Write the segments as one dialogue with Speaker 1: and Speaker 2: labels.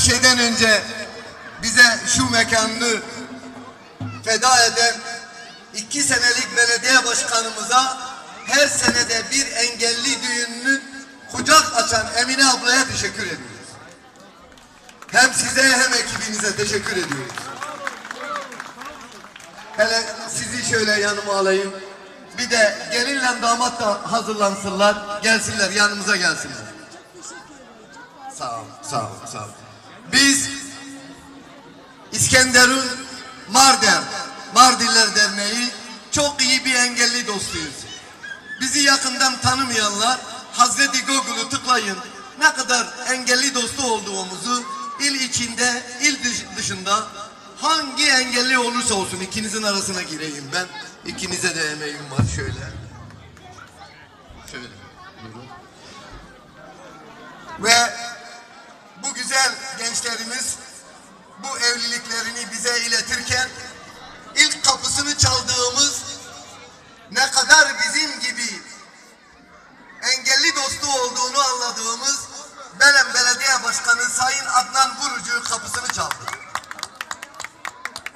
Speaker 1: şeyden önce bize şu mekanını feda eden iki senelik belediye başkanımıza her senede bir engelli düğününün kucak açan Emine ablaya teşekkür ediyoruz. Hem size hem ekibinize teşekkür ediyoruz. Hele sizi şöyle yanıma alayım. Bir de gelinle damat da hazırlansınlar. Gelsinler yanımıza gelsinler. Sağ ol, sağ ol, sağ ol. Biz İskenderun Mardin, Mardinler Derneği çok iyi bir engelli dostuyuz. Bizi yakından tanımayanlar Hazreti Google'u tıklayın. Ne kadar engelli dostu olduğumuzu il içinde, il dış- dışında hangi engelli olursa olsun ikinizin arasına gireyim ben. İkinize de emeğim var şöyle. Şöyle. Buyurun. Ve güzel gençlerimiz bu evliliklerini bize iletirken ilk kapısını çaldığımız ne kadar bizim gibi engelli dostu olduğunu anladığımız Belen Belediye Başkanı Sayın Adnan Vurucu kapısını çaldı.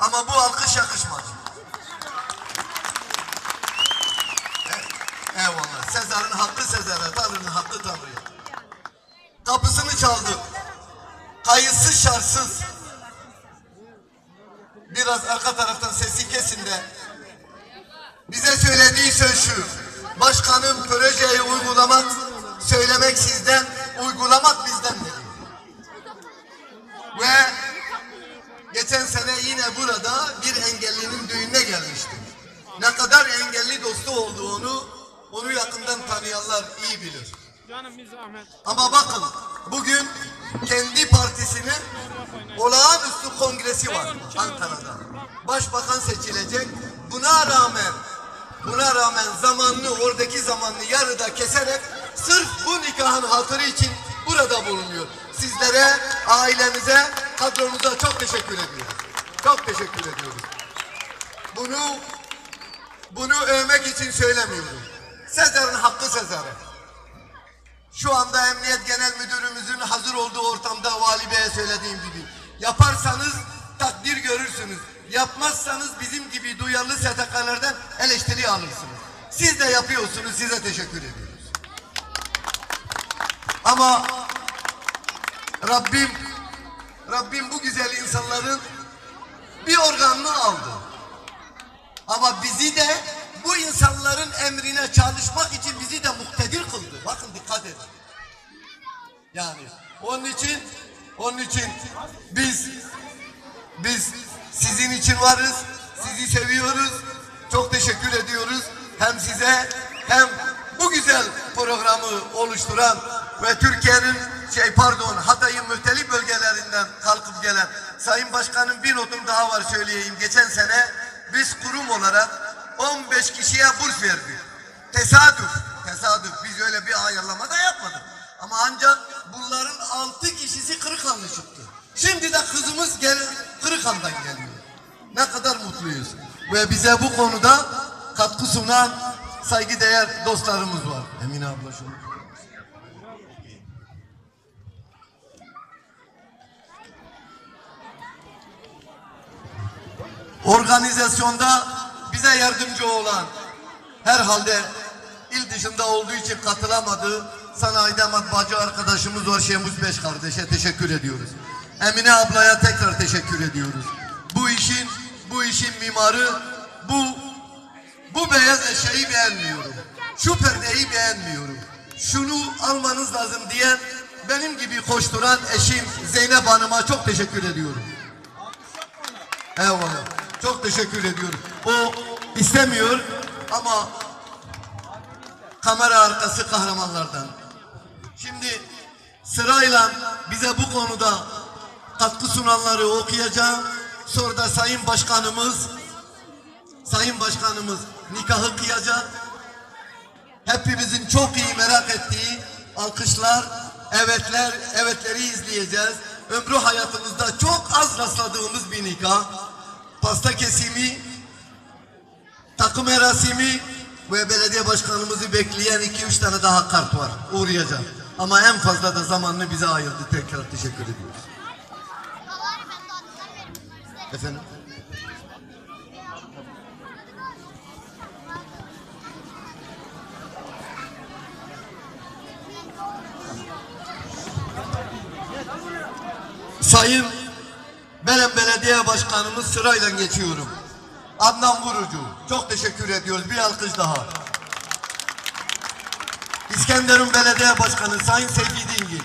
Speaker 1: Ama bu alkış yakışmadı. Evet, Eyvallah. Sezar'ın hakkı Sezar'a, Tanrı'nın hakkı Tanrı'ya. Kapısını çaldı. Kayıtsız şartsız. Biraz arka taraftan sesi kesin de. Bize söylediği söz şu. Başkanım projeyi uygulamak, söylemek sizden, uygulamak bizden dedi. Ve geçen sene yine burada bir engellinin düğününe gelmiştim. Ne kadar engelli dostu olduğunu onu yakından tanıyanlar iyi bilir.
Speaker 2: Canım bir zahmet.
Speaker 1: Ama bakın bugün kendi partisinin olağanüstü kongresi var Ankara'da. Başbakan seçilecek. Buna rağmen buna rağmen zamanını oradaki zamanını yarıda keserek sırf bu nikahın hatırı için burada bulunuyor. Sizlere, ailemize, kadromuza çok teşekkür ediyoruz. Çok teşekkür ediyoruz. Bunu bunu övmek için söylemiyorum. Sezar'ın hakkı Sezar'a. Şu anda Emniyet Genel Müdürümüzün hazır olduğu ortamda Vali Bey'e söylediğim gibi yaparsanız takdir görürsünüz. Yapmazsanız bizim gibi duyarlı STK'lardan eleştiri alırsınız. Siz de yapıyorsunuz size teşekkür ediyoruz. Ama Rabbim Rabbim bu güzel insanların bir organını aldı. Ama bizi de bu insanların emrine çalışmak için bizi de muktedir kıldı. Bakın dikkat edin. Yani onun için onun için biz biz sizin için varız. Sizi seviyoruz. Çok teşekkür ediyoruz. Hem size hem bu güzel programı oluşturan ve Türkiye'nin şey pardon Hatay'ın mühtelif bölgelerinden kalkıp gelen Sayın Başkanım bir notum daha var söyleyeyim. Geçen sene biz kurum olarak 15 kişiye burs verdik. Tesadüf, tesadüf. Biz öyle bir ayarlama da yapmadık. Ama ancak bunların 6 kişisi Kırıkhanlı çıktı. Şimdi de kızımız gel Kırıkhan'dan geliyor. Ne kadar mutluyuz. Ve bize bu konuda katkı sunan saygıdeğer dostlarımız var. Emine abla şunu. organizasyonda bize yardımcı olan herhalde il dışında olduğu için katılamadığı sanayide matbaacı arkadaşımız var Şemus Beş kardeşe teşekkür ediyoruz. Emine ablaya tekrar teşekkür ediyoruz. Bu işin bu işin mimarı bu bu beyaz eşyayı beğenmiyorum. Şu perdeyi beğenmiyorum. Şunu almanız lazım diyen benim gibi koşturan eşim Zeynep Hanım'a çok teşekkür ediyorum. Eyvallah. Çok teşekkür ediyorum. O istemiyor ama kamera arkası kahramanlardan. Şimdi sırayla bize bu konuda katkı sunanları okuyacağım. Sonra da Sayın Başkanımız Sayın Başkanımız nikahı kıyacak. Hepimizin çok iyi merak ettiği alkışlar, evetler, evetleri izleyeceğiz. Ömrü hayatımızda çok az rastladığımız bir nikah. Pasta kesimi, takım erasimi ve belediye başkanımızı bekleyen iki üç tane daha kart var. Uğrayacak. Ama en fazla da zamanını bize ayırdı. Tekrar teşekkür ediyoruz. Efendim? Sayın Belen Belediye Başkanımız sırayla geçiyorum. Adnan Vurucu. Çok teşekkür ediyoruz. Bir alkış daha. İskenderun Belediye Başkanı Sayın Seyfi Dingil.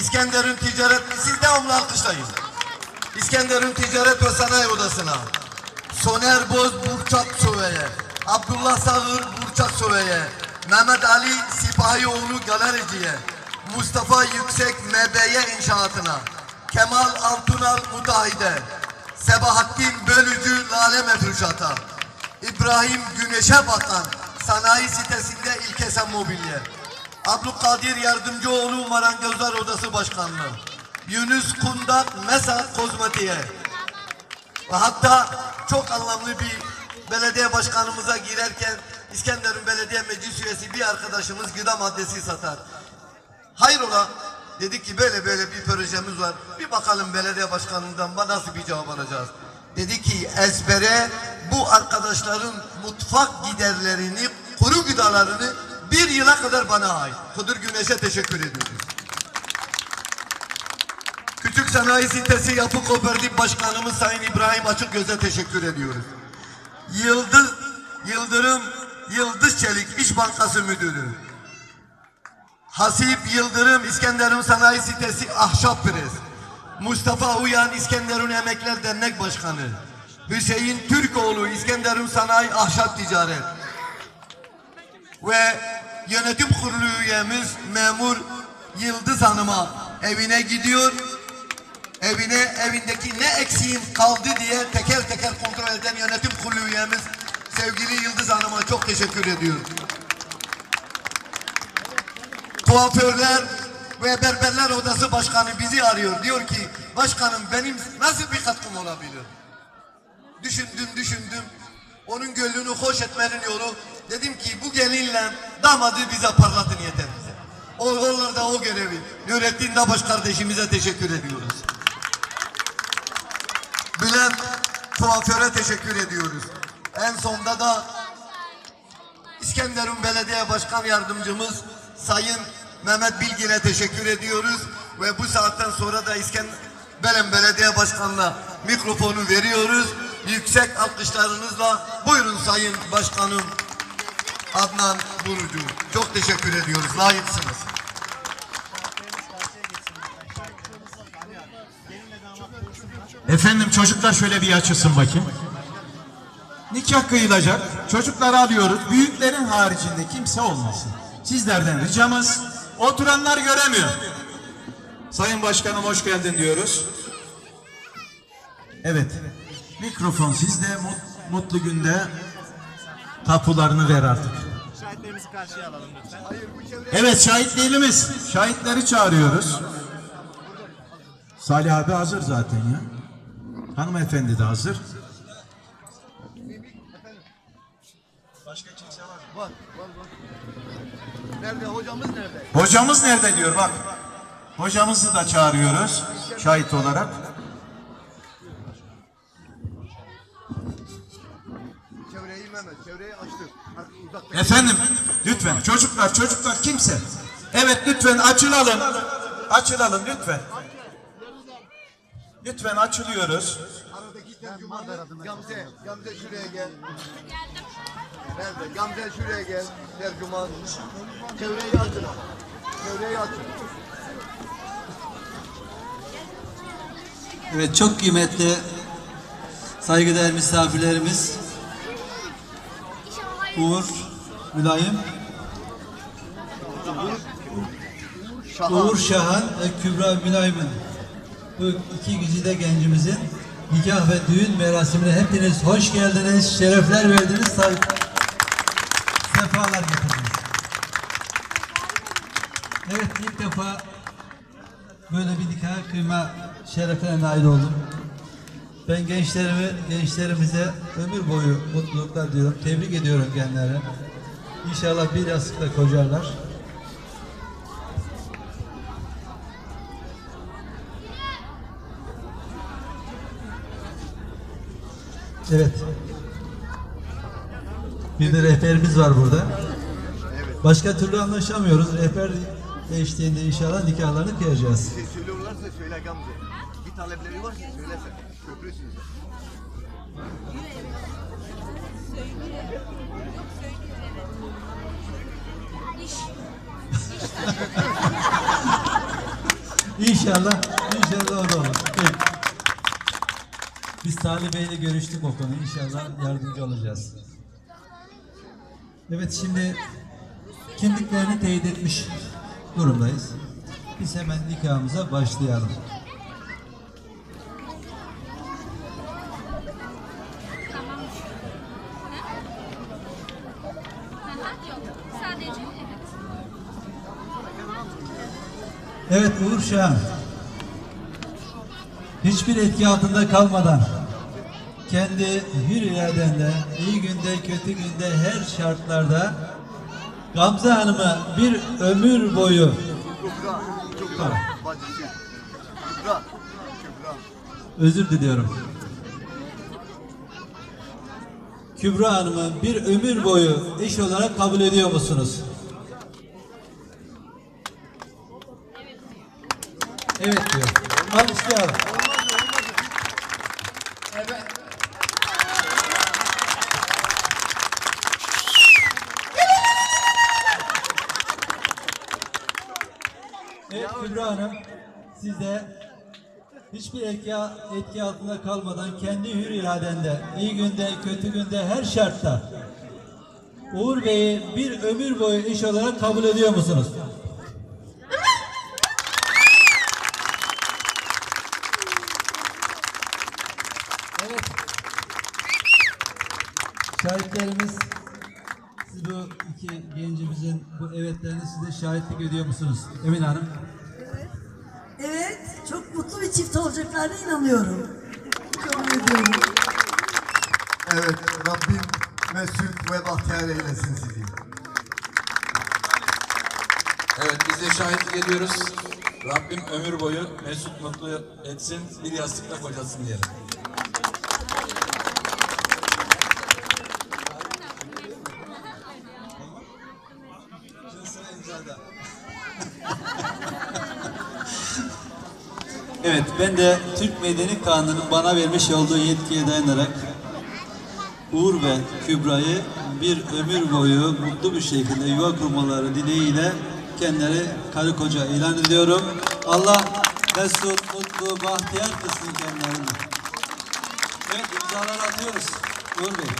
Speaker 1: İskenderun Ticaret siz devamlı alkışlayın. İskenderun Ticaret ve Sanayi Odası'na. Soner Boz Burçak Söve'ye. Abdullah Sağır Burçak Söve'ye. Mehmet Ali Sipahioğlu Galerici'ye. Mustafa Yüksek MBY İnşaatına. Kemal Altunal Mutahide. Sebahattin Bölücü Lale Mefruşat'a. İbrahim Güneş'e bakan sanayi sitesinde İlkesen Mobilya. Abdülkadir Yardımcıoğlu Marangozlar Odası Başkanlığı. Yunus Kundak Mesa Kozmetiğe. Ve hatta çok anlamlı bir belediye başkanımıza girerken İskenderun Belediye Meclis üyesi bir arkadaşımız gıda maddesi satar. Hayrola dedik ki böyle böyle bir projemiz var. Bir bakalım belediye başkanından ba- nasıl bir cevap alacağız. Dedi ki ezbere bu arkadaşların mutfak giderlerini, kuru gıdalarını bir yıla kadar bana ait. Kıdır Güneş'e teşekkür ediyoruz. Küçük Sanayi Sitesi Yapı Kooperatif Başkanımız Sayın İbrahim Açıkgöz'e teşekkür ediyoruz. Yıldız Yıldırım Yıldız Çelik İş Bankası Müdürü. Hasip Yıldırım İskenderun Sanayi Sitesi Ahşap Pres. Mustafa Uyan İskenderun Emekler Dernek Başkanı. Hüseyin Türkoğlu İskenderun Sanayi Ahşap Ticaret. Ve yönetim kurulu üyemiz memur Yıldız Hanım'a evine gidiyor. Evine evindeki ne eksiğim kaldı diye teker teker kontrol eden yönetim kurulu üyemiz sevgili Yıldız Hanım'a çok teşekkür ediyorum. Kuaförler ve Berberler Odası Başkanı bizi arıyor. Diyor ki başkanım benim nasıl bir katkım olabilir? Düşündüm düşündüm. Onun gönlünü hoş etmenin yolu. Dedim ki bu gelinle damadı bize parlatın yeter bize. O onlarda o görevi. Nurettin Dabaş kardeşimize teşekkür ediyoruz. Bülent kuaföre teşekkür ediyoruz. En sonda da İskenderun Belediye Başkan Yardımcımız Sayın Mehmet Bilgin'e teşekkür ediyoruz. Ve bu saatten sonra da İskender Belen Belediye Başkanı'na mikrofonu veriyoruz. Yüksek alkışlarınızla buyurun Sayın Başkanım Adnan Burucu. Çok teşekkür ediyoruz. Layıksınız.
Speaker 2: Efendim çocuklar şöyle bir açılsın bakayım. Nikah kıyılacak. Çocukları alıyoruz. Büyüklerin haricinde kimse olmasın. Sizlerden ricamız oturanlar göremiyor. Sayın Başkanım hoş geldin diyoruz. Evet. Mikrofon sizde. Mut- Mutlu günde tapularını ver artık.
Speaker 3: Şahitlerimizi karşıya alalım lütfen.
Speaker 2: Evet şahitlerimiz. Şahitleri çağırıyoruz. Salih abi hazır zaten ya. Hanımefendi de hazır.
Speaker 1: Var, var, var. Nerede? Hocamız nerede?
Speaker 2: Hocamız nerede diyor bak. Hocamızı da çağırıyoruz şahit olarak.
Speaker 1: Çevreyi Mehmet, çevreyi uzakta.
Speaker 2: Efendim lütfen çocuklar çocuklar kimse. Evet lütfen açılalım. Açılalım lütfen. Lütfen açılıyoruz.
Speaker 1: Aradaki tercümanı Gamze, Gamze şuraya gel. Nerede? Gamze şuraya gel. Tercüman. Çevreyi açın. Çevreyi açın.
Speaker 4: Evet çok kıymetli saygıdeğer misafirlerimiz Uğur Mülayim Uğur Şahan ve Kübra Mülayim'in bu iki güzide gencimizin nikah ve düğün merasimine hepiniz hoş geldiniz, şerefler verdiniz, sefalar getirdiniz. Evet ilk defa böyle bir nikah kıyma şerefine nail oldum. Ben gençlerimi, gençlerimize ömür boyu mutluluklar diliyorum. Tebrik ediyorum kendilerine. İnşallah bir yastıkla kocarlar. Evet. Bir de rehberimiz var burada. Başka türlü anlaşamıyoruz. Rehber eşliğinde inşallah nikahlarını kıyacağız.
Speaker 5: şey söylüyorlarsa söyle Gamze. Bir talepleri varsa söylesen. Köprüsünüz.
Speaker 4: İnşallah, inşallah o da olur. Peki. Biz Salih Bey'le görüştük o konuyu. İnşallah yardımcı olacağız. Evet şimdi kimliklerini teyit etmiş durumdayız. Biz hemen nikahımıza başlayalım.
Speaker 6: Evet
Speaker 4: Uğur Şahan. Hiçbir etki altında kalmadan kendi hür iradenle iyi günde kötü günde her şartlarda Gamze Hanım'ı bir ömür boyu özür diliyorum. Kübra Hanım'ı bir ömür boyu eş olarak kabul ediyor musunuz? Evet diyor. Alkışlayalım. Evet Kübra Hanım, siz de hiçbir etki, etki altında kalmadan kendi hür iradende, iyi günde, kötü günde, her şartta Uğur Bey'i bir ömür boyu iş olarak kabul ediyor musunuz? Evet. Şahitlerimiz siz bu iki gencimizin bu evetlerine siz de şahitlik ediyor musunuz? Emin Hanım.
Speaker 7: Olacaklarına inanıyorum. Kabul ediyorum.
Speaker 1: Evet Rabbim mesut ve bahtiyar eylesin sizi.
Speaker 8: Evet biz de şahitlik ediyoruz. Rabbim ömür boyu mesut mutlu etsin, bir yastıkla kocasın diyelim.
Speaker 4: Evet, ben de Türk Medeni Kanunu'nun bana vermiş olduğu yetkiye dayanarak Uğur ve Kübra'yı bir ömür boyu mutlu bir şekilde yuva kurmaları dileğiyle kendileri karı koca ilan ediyorum. Allah mesut, mutlu, bahtiyar kılsın kendilerini. Evet, imzaları atıyoruz. Uğur Bey.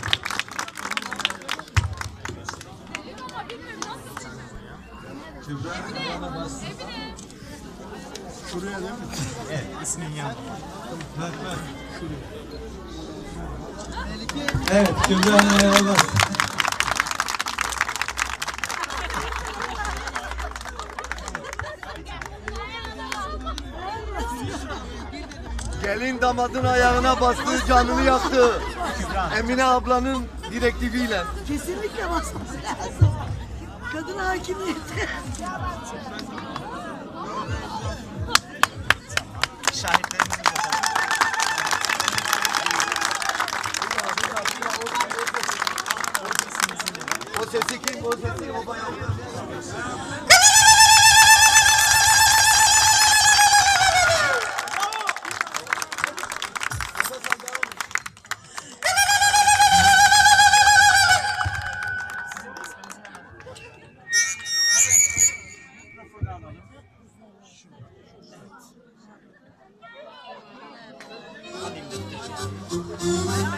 Speaker 3: Evet, ismin yanında.
Speaker 4: Evet, Kübra Hanım eyvallah.
Speaker 5: Gelin damadın ayağına bastı, canını yaktı. Emine ablanın direktifiyle.
Speaker 7: Kesinlikle basması lazım. Kadın hakimiyeti.
Speaker 3: Şahitlerimizi gösterelim.
Speaker 5: O sesi kim? O sesi o bayan.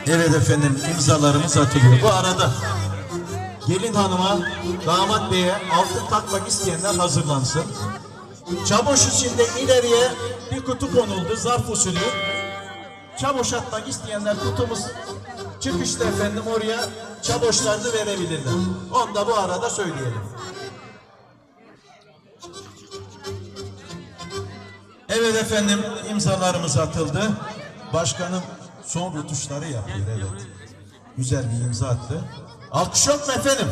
Speaker 2: Evet efendim imzalarımız atılıyor. Bu arada gelin hanıma, damat beye altın takmak isteyenler hazırlansın. Çaboş içinde ileriye bir kutu konuldu zarf usulü. Çaboş atmak isteyenler kutumuz çıkışta efendim oraya çaboşlarını verebilirler. Onu da bu arada söyleyelim. Evet efendim imzalarımız atıldı. Başkanım son rutuşları yapıyor evet. Güzel bir imza attı. Alkış yok mu efendim?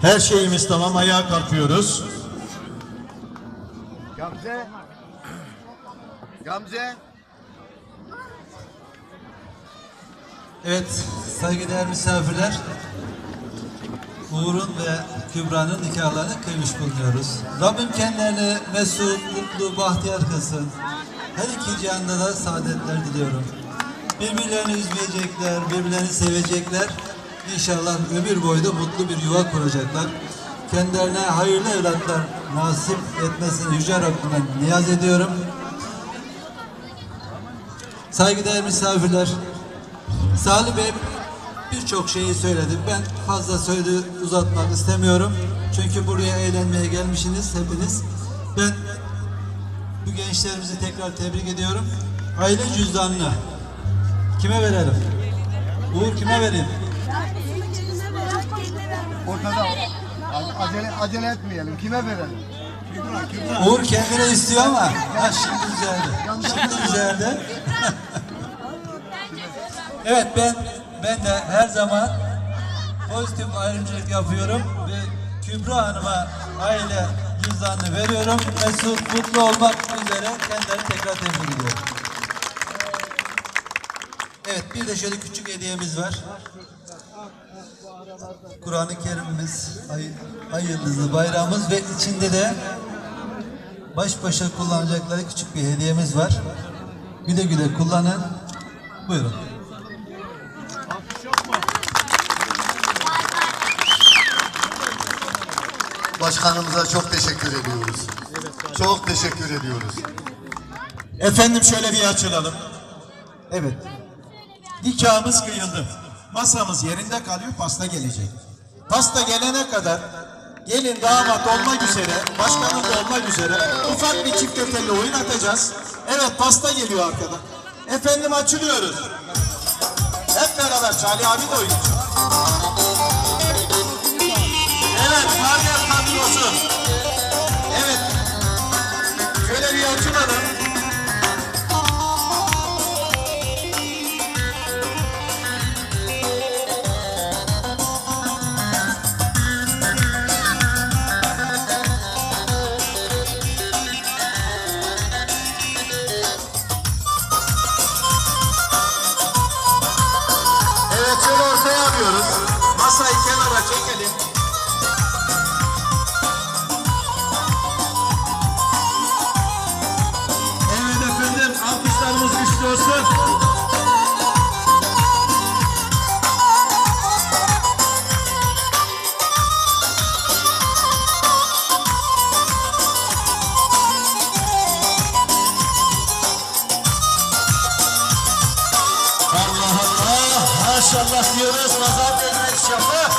Speaker 2: Her şeyimiz tamam. Ayağa kalkıyoruz.
Speaker 5: Gamze. Gamze.
Speaker 4: Evet, saygıdeğer misafirler, Uğur'un ve Kübra'nın nikahlarını kıymış bulunuyoruz. Rabbim kendilerine mesut, mutlu, bahtiyar kılsın. Her iki cihanda da saadetler diliyorum. Birbirlerini üzmeyecekler, birbirlerini sevecekler. İnşallah ömür boyu da mutlu bir yuva kuracaklar. Kendilerine hayırlı evlatlar nasip etmesini Yüce Rabbimden niyaz ediyorum. Saygıdeğer misafirler, Salih Bey birçok şeyi söyledi. Ben fazla söyledi uzatmak istemiyorum. Çünkü buraya eğlenmeye gelmişsiniz hepiniz. Ben bu gençlerimizi tekrar tebrik ediyorum. Aile cüzdanını kime verelim? Uğur kime vereyim?
Speaker 5: Ortada. Acele, acele etmeyelim. Kime verelim?
Speaker 4: Uğur kendine istiyor ama ha şimdi güzeldi. Şimdi güzeldi. evet ben ben de her zaman pozitif ayrımcılık yapıyorum ve Kübra Hanım'a aile cüzdanını veriyorum. Mesut mutlu olmak üzere kendilerini tekrar tebrik ediyorum. Evet bir de şöyle küçük hediyemiz var. Kur'an-ı Kerim'imiz, ay, ay yıldızlı bayrağımız ve içinde de baş başa kullanacakları küçük bir hediyemiz var. Güle güle kullanın. Buyurun.
Speaker 1: Başkanımıza çok teşekkür ediyoruz. Çok teşekkür ediyoruz.
Speaker 2: Efendim şöyle bir açılalım. Evet. Nikahımız kıyıldı. Masamız yerinde kalıyor, pasta gelecek. Pasta gelene kadar gelin damat olmak üzere, başkanım da olmak üzere ufak bir çift ötelli oyun atacağız. Evet pasta geliyor arkadan. Efendim açılıyoruz. Hep beraber Salih abi de oynayacak. Maşallah diyoruz nazar değmez inşallah.